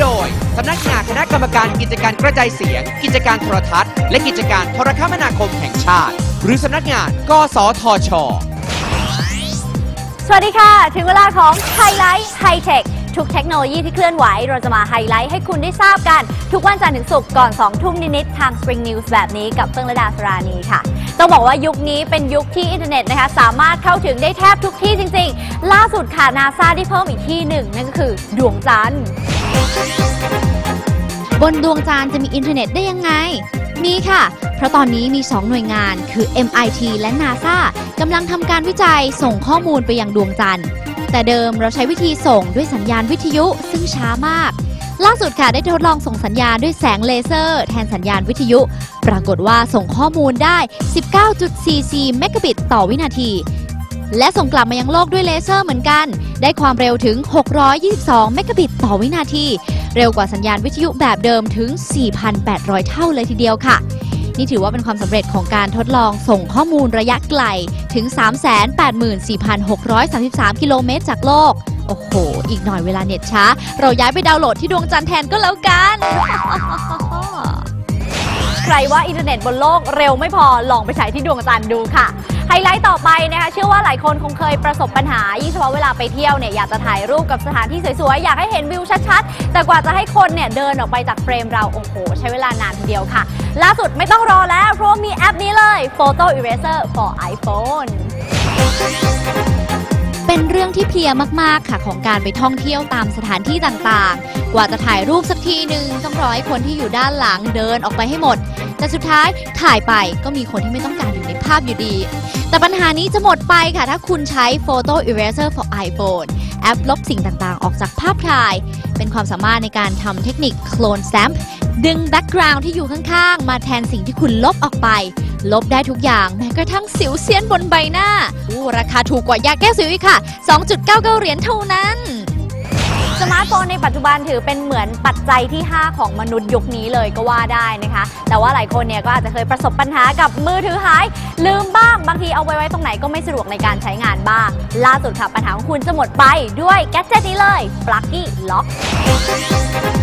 โดย สำนักงานคณะกรรมการกิจการกระจายเสียง กิจการโทรทัศน์ และกิจการโทรคมนาคมแห่งชาติ หรือสำนักงาน กสทช สวัสดีค่ะ ถึงเวลาของไฮไลท์ไฮเทคทุกเทคโนโลยีที่เคลื่อนไหว เราจะมาไฮไลท์ให้คุณได้ทราบกัน ทุกวันจันทร์ถึงศุกร์ก่อน 2 ทุ่มนิดๆทาง Spring News แบบนี้กับเฟื่องระดาสรานีค่ะ ต้องบอกว่ายุคนี้เป็นยุคที่อินเทอร์เน็ตนะคะ สามารถเข้าถึงได้แทบทุกที่จริง ๆ ล่าสุดค่ะนาซาได้เพิ่มอีกที่หนึ่งนั่นก็คือดวงจันทร์ บนดวงจันทร์จะมีอินเทอร์เน็ตได้ยังไง มีค่ะ เพราะตอนนี้มี 2 หน่วยงานคือ MIT และ NASA กำลังทำการวิจัยส่งข้อมูลไปยังดวงจันทร์ แต่เดิมเราใช้วิธีส่งด้วยสัญญาณวิทยุซึ่งช้ามาก ล่าสุดค่ะได้ทดลองส่งสัญญาณด้วยแสงเลเซอร์ แทนสัญญาณวิทยุ ปรากฏว่าส่งข้อมูลได้ 19.44 เมกะบิตต่อวินาที และส่งกลับมายังโลกด้วยเลเซอร์เหมือนกัน ได้ความเร็วถึง 622 เมกะบิตต่อวินาที เร็วกว่าสัญญาณวิทยุแบบเดิมถึง 4,800 เท่าเลยทีเดียวค่ะ นี่ถือว่าเป็นความสำเร็จของการทดลองส่งข้อมูลระยะไกลถึง 384,633 กิโลเมตรจากโลก โอ้โห อีกหน่อยเวลาเน็ตช้า เราย้ายไปดาวน์โหลดที่ดวงจันทร์แทนก็แล้วกัน รว่าอินเทอร์เน็ตบนโลกเร็วไม่พอลองไปใช้ที่ดวงจันทร์ดูค่ะ ไฮไลท์ต่อไปนะคะเชื่อว่าหลายคนคงเคยประสบปัญหายิ่งเฉพาะเวลาไปเที่ยวเนี่ยอยากจะถ่ายรูปกับสถานที่สวยๆ อยากให้เห็นวิวชัดๆ แต่กว่าจะให้คนเนี่ยเดินออกไปจากเฟรมเราโอ้โหใช้เวลานานทีเดียวค่ะ ล่าสุดไม่ต้องรอแล้วเพราะมีแอปนี้เลย Photo Eraser for iPhone เป็นเรื่องที่เพียมาก ๆ ค่ะของการไปท่องเที่ยวตามสถานที่ต่างๆ กว่าจะถ่ายรูปสักทีหนึ่งต้องรอให้คนที่อยู่ด้านหลังเดินออกไปให้หมด แต่สุดท้ายถ่ายไปก็มีคนที่ไม่ต้องการอยู่ในภาพอยู่ดี แต่ปัญหานี้จะหมดไปค่ะถ้าคุณใช้ Photo Eraser for iPhone แอปลบสิ่งต่างๆ ออกจากภาพถ่าย เป็นความสามารถในการทำเทคนิค Clone Stamp ดึงแบ็กกราวด์ที่อยู่ข้างๆ มาแทนสิ่งที่คุณลบออกไป ลบได้ทุกอย่างแม้กระทั่งสิวเซียนบนใบหน้าอู้ราคาถูกกว่ายาแก้สิวอีกค่ะ 2.99 เหรียญเท่านั้น สมาร์ทโฟนในปัจจุบันถือเป็นเหมือนปัจจัยที่ 5 ของมนุษย์ยุคนี้เลยก็ว่าได้นะคะ แต่ว่าหลายคนเนี่ยก็อาจจะเคยประสบปัญหากับมือถือหาย ลืมบ้างบางทีเอาไว้ไว้ตรงไหนก็ไม่สะดวกในการใช้งานบ้าง ล่าสุดค่ะปัญหาของคุณจะหมดไปด้วยแกดเจตนี้เลย Plucky Lock ไอ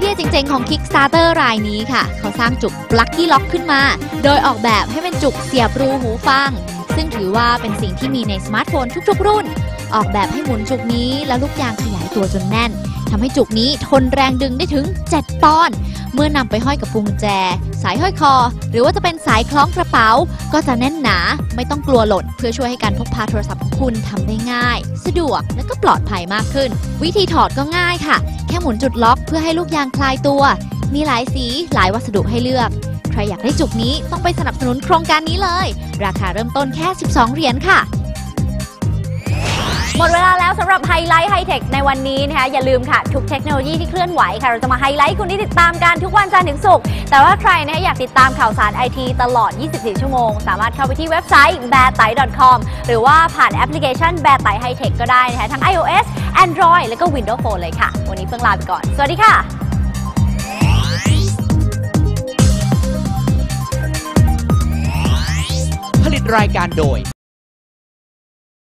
เดียเจ๋งๆของ Kickstarter รายนี้ค่ะ เขาสร้างจุกปลั๊กที่ล็อกขึ้นมา โดยออกแบบให้เป็นจุกเสียบรูหูฟัง ซึ่งถือว่าเป็นสิ่งที่มีในสมาร์ทโฟนทุกๆ รุ่น ออกแบบให้หมุนจุกนี้แล้วลูกยางขยายตัวจนแน่น ทำให้จุกนี้ทนแรงดึงได้ถึง 7 ปอนด์เมื่อนำไปห้อยกับพวงกุญแจ สายห้อยคอ หรือว่าจะเป็นสายคล้องกระเป๋า ก็จะแน่นหนาไม่ต้องกลัวหล่นเพื่อช่วยให้การพกพาโทรศัพท์ของคุณทำได้ง่าย สะดวกและก็ปลอดภัยมากขึ้น วิธีถอดก็ง่ายค่ะ แค่หมุนจุดล็อกเพื่อให้ลูกยางคลายตัว มีหลายสีหลายวัสดุให้เลือกใครอยากได้จุกนี้ต้องไปสนับสนุนโครงการนี้เลย ราคาเริ่มต้นแค่ 12 เหรียญค่ะ หมดเวลาแล้วสำหรับไฮไลท์ไฮเทคในวันนี้นะคะอย่าลืมค่ะ ทุกเทคโนโลยีที่เคลื่อนไหวค่ะ เราจะมาไฮไลท์คุณที่ติดตามกันทุกวันจันทร์ถึงศุกร์แต่ว่าใครนะคะอยากติดตามข่าวสารไอทีตลอด 24 ชั่วโมง สามารถเข้าไปที่เว็บไซต์ b a t a i com หรือว่าผ่านแอปพลิเคชัน b a t a i High Tech ก็ได้นะคะทั้ง iOS Android แล้วก็ Windows Phone เลยค่ะ วันนี้เพิ่งลาไปก่อน สวัสดีค่ะผลิตรายการโดย